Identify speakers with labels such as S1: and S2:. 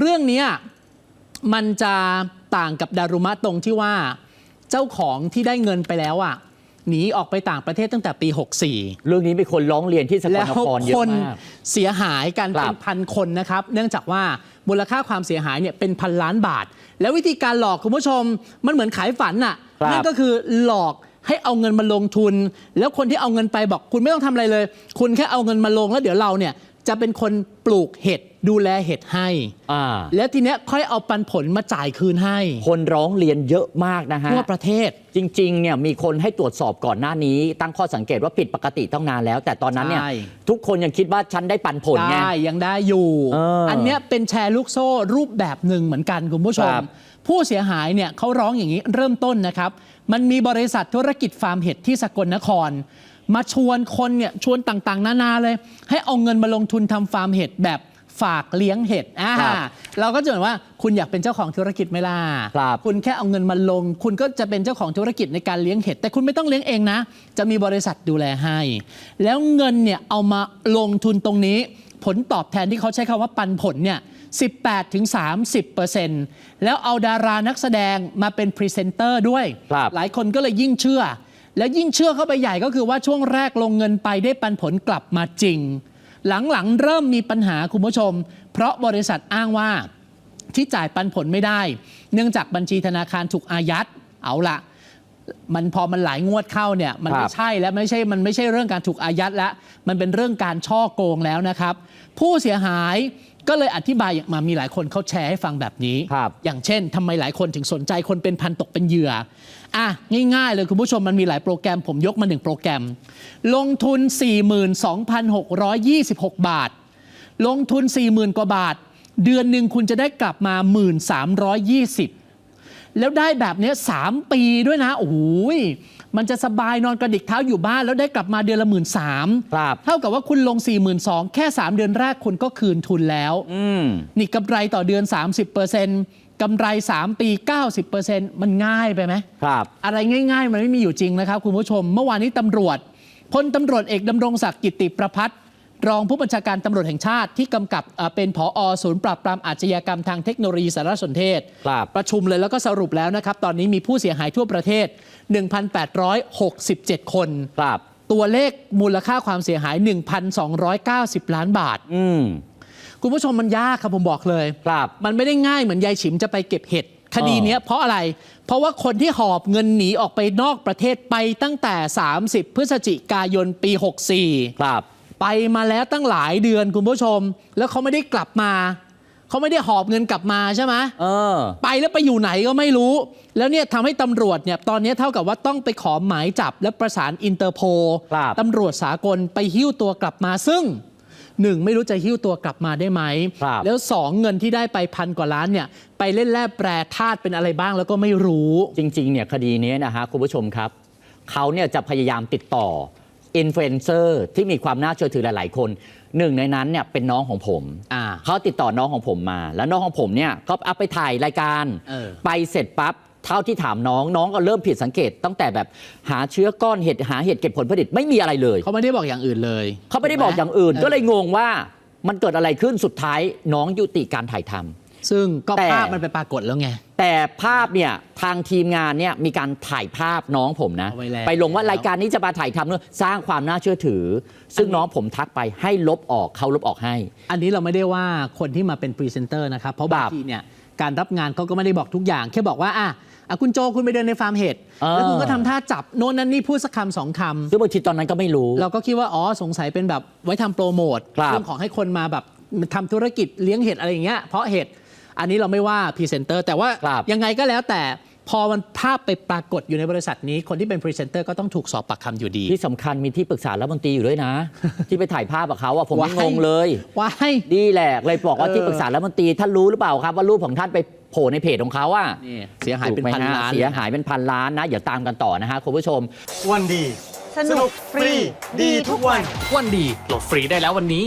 S1: เรื่องเนี้ยมันจะต่างกับดารุมะตรงที่ว่าเจ้าของที่ได้เงินไปแล้วอะหนีออกไปต่างประเทศตั้งแต่ปี 64
S2: เรื่องนี้มีคนร้องเรียนที่สกล
S1: แล้ว
S2: นครเย
S1: ค
S2: อะ
S1: น
S2: มาก
S1: เสียหายกัน
S2: ครับ
S1: เป็นพันคนนะครับ เนื่องจากว่ามูลค่าความเสียหายเนี่ยเป็นพันล้านบาท แล้ววิธีการหลอกคุณผู้ชมมันเหมือนขายฝันน่ะ
S2: ครับ
S1: นั่นก็คือหลอกให้เอาเงินมาลงทุน แล้วคนที่เอาเงินไปบอกคุณไม่ต้องทำอะไรเลย คุณแค่เอาเงินมาลงแล้วเดี๋ยวเราเนี่ย จะเป็นคนปลูกเห็ดดูแลเห็ดให้
S2: อ่า
S1: แล้วทีเนี้ยค่อยเอาปันผลมาจ่ายคืนให้
S2: คนร้องเรียนเยอะมากนะฮะ
S1: ทั่วประเทศ
S2: จริงๆ เนี่ยมีคนให้ตรวจสอบก่อนหน้านี้ ตั้งข้อสังเกตว่าผิดปกติต้องนานแล้ว แต่ตอนนั้นเนี่ย
S1: ใช่
S2: ทุกคนยังคิดว่าฉันได้ปันผลไง
S1: ได้ยังได้อยู่
S2: เอออั
S1: นเนี้ยเป็นแชร์ลูกโซ่รูปแบบหนึ่งเหมือนกันคุณผู้ชม
S2: ครับ
S1: ผู้เสียหายเนี่ยเขาร้องอย่างนี้เริ่มต้นนะครับ มันมีบริษัทธุรกิจฟาร์มเห็ดที่สกลนคร มาชวนคนเนี่ยชวนต่างๆ นานาเลย ให้เอาเงินมาลงทุนทำฟาร์มเห็ดแบบฝากเลี้ยงเห็ดอ่า
S2: ครับ
S1: เราก็จะเห็นว่าคุณอยากเป็นเจ้าของธุรกิจไหมล่ะ
S2: ครับ
S1: คุณแค่เอาเงินมาลง คุณก็จะเป็นเจ้าของธุรกิจในการเลี้ยงเห็ด แต่คุณไม่ต้องเลี้ยงเองนะ จะมีบริษัทดูแลให้ แล้วเงินเนี่ยเอามาลงทุนตรงนี้ ผลตอบแทนที่เขาใช้คำว่าปันผลเนี่ย 18ถึง30เปอร์เซ็นต์แล้วเอาดารานักแสดงมาเป็นพรีเซนเตอร์ด้วย
S2: ครับ
S1: หลายคนก็เลยยิ่งเชื่อ แล้วยิ่งเชื่อเข้าไปใหญ่ก็คือว่าช่วงแรกลงเงินไปได้ปันผลกลับมาจริง หลังๆ เริ่มมีปัญหาคุณผู้ชม เพราะบริษัทอ้างว่าที่จ่ายปันผลไม่ได้ เนื่องจากบัญชีธนาคารถูกอายัดเอาละมันพอมันหลายงวดเข้าเนี่ยมันไม่ใช่แล้วไม่ใช่มันไม่ใช่เรื่องการถูกอายัดแล้วมันเป็นเรื่องการช่อโกงแล้วนะครับ ผู้เสียหาย ก็เลยอธิบายอย่างมามีหลายคนเขาแชร์ให้ฟังแบบนี้
S2: ครับ
S1: อย่างเช่นทำไมหลายคนถึงสนใจคนเป็นพันตกเป็นเหยื่อ อะ ง่ายๆเลยคุณผู้ชมมันมีหลายโปรแกรมผมยกมาหนึ่งโปรแกรม ลงทุน 42,626 บาท ลงทุน 40,000 กว่าบาท เดือนหนึ่งคุณจะได้กลับมา 1,320 แล้วได้แบบเนี้ย3ปีด้วยนะ โอ้โหย มันจะสบายนอนกระดิกเท้าอยู่บ้านแล้วได้กลับมาเดือนละ1 3ื่น
S2: ครับ
S1: เท่ากับว่าคุณลง 42,000แค่ 3 เดือนแรกคุณก็คืนทุนแล้ว
S2: อืม
S1: นี่กำไรต่อเดือน 30%กำไร 3 ปี 90%มันง่ายไปไหม
S2: ครับ
S1: อะไรง่าย ๆ มันไม่มีอยู่จริงนะครับ คุณผู้ชม เมื่อวานนี้ตำรวจพลตำรวจเอกดำรงศักดิ์กิติประพัฒน์ รองผู้บัญชาการตำรวจแห่งชาติที่กำกับเอ่อเป็นผอศูนย์ปราบปรามอาชญากรรมทางเทคโนโลยีสารสนเทศ
S2: ครับ
S1: ประชุมเลยแล้วก็สรุปแล้วนะครับ ตอนนี้มีผู้เสียหายทั่วประเทศ 1,867 คน
S2: ครับ
S1: ตัวเลขมูลค่าความเสียหาย 1,290 ล้านบาท
S2: อืม
S1: คุณผู้ชมมันยากครับผมบอกเลย
S2: ครับ
S1: มันไม่ได้ง่ายเหมือนยายฉิมจะไปเก็บเห็ดคดีเนี้ยเพราะอะไร เพราะว่าคนที่หอบเงินหนีออกไปนอกประเทศไปตั้งแต่ 30 พฤศจิกายนปี 64
S2: ครับ
S1: ไปมาแล้วตั้งหลายเดือนคุณผู้ชม แล้วเขาไม่ได้กลับมาเขาไม่ได้หอบเงินกลับมาใช่ไหม
S2: เออ
S1: ไปแล้วไปอยู่ไหนก็ไม่รู้ แล้วเนี่ยทำให้ตำรวจเนี่ยตอนนี้เท่ากับว่าต้องไปขอหมายจับและประสานอินเตอร์โพล
S2: ครับ
S1: ตำรวจสากลไปหิ้วตัวกลับมาซึ่งหนึ่งไม่รู้จะหิ้วตัวกลับมาได้ไหม
S2: ครับ
S1: แล้วสองเงินที่ได้ไปพันกว่าล้านเนี่ยไปเล่นแร่แปรธาตุเป็นอะไรบ้างแล้วก็ไม่รู้
S2: จริงๆเนี่ยคดีนี้นะฮะคุณผู้ชมครับ เขาเนี่ยจะพยายามติดต่อ อินฟลูเอนเซอร์ที่มีความน่าเชื่อถือหลาย ๆ คนหนึ่งในนั้นเนี่ยเป็นน้องของผม
S1: อ่า
S2: เขาติดต่อน้องของผมมา แล้วน้องของผมเนี่ยก็เอาไปถ่ายรายการ
S1: เออ
S2: ไปเสร็จปั๊บเท่าที่ถามน้องน้องก็เริ่มผิดสังเกต ตั้งแต่แบบหาเชื้อก้อนเห็ดหาเห็ดเก็บผลผลิตไม่มีอะไรเลย
S1: เขาไม่ได้บอกอย่างอื่นเลย
S2: เขาไม่ได้บอกอย่างอื่น
S1: เก็
S2: เลยงงว่ามันเกิดอะไรขึ้นสุดท้ายน้องยุติการถ่ายทำ
S1: ซึ่งก็
S2: แต่
S1: ภาพมันไปปรากฏแล้วไง
S2: แต่ภาพเนี่ยทางทีมงานเนี่ยมีการถ่ายภาพน้องผมนะ
S1: เอาไว้แล้ว
S2: ไปลงว่ารายการนี้จะมาถ่ายทำเนื่อสร้างความน่าเชื่อถือ ซึ่งน้องผมทักไปให้ลบออกเขาลบออกให้
S1: อันนี้เราไม่ได้ว่าคนที่มาเป็นพรีเซนเตอร์นะครับ เพราะ
S2: ครับ
S1: บางทีเนี่ยการรับงานเขาก็ไม่ได้บอกทุกอย่าง แค่บอกว่าอะอะคุณโจคุณไปเดินในฟาร์มเห็ด
S2: เออ
S1: แล้วคุณก็ทำท่าจับโน่นนั่นนี่พูดสักคำสองคำ
S2: ซึ่งบางทีตอนนั้นก็ไม่รู้
S1: เราก็คิดว่าอ๋อสงสัยเป็นแบบไว้ทำโปรโมท
S2: ครับ
S1: เรื่องของให้คนมาแบบทำธุรกิจเลี้ยงเห็ดอะไรอย่างเงี้ยเพราะเห็ด อันนี้เราไม่ว่าพรีเซนเตอร์แต่ว่า
S2: ครับ
S1: ยังไงก็แล้วแต่พอมันภาพไปปรากฏอยู่ในบริษัทนี้ คนที่เป็นพรีเซนเตอร์ก็ต้องถูกสอบปากคำอยู่ดี
S2: ที่สำคัญมีที่ปรึกษารัฐมนตรีอยู่ด้วยนะ ที่ไปถ่ายภาพกับเขาอะผมไม่
S1: ว้าย
S2: งงเลย
S1: ว้าย
S2: ดีแหละเลยบอกว่า
S1: เออ
S2: ที่ปรึกษารัฐมนตรีท่านรู้หรือเปล่าครับว่ารูปของท่านไปโผล่ในเพจของเขาอะ
S1: นี่เสียหายเป็นพัน
S2: ถูกไหมฮะ
S1: ล้าน
S2: เสียหายเป็นพันล้านนะอย่าตามกันต่อนะฮะคุณผู้ชม
S3: วันดี
S4: สนุกฟรี
S3: ดีทุกวัน
S5: วันดีโหลดฟรีได้แล้ววันนี้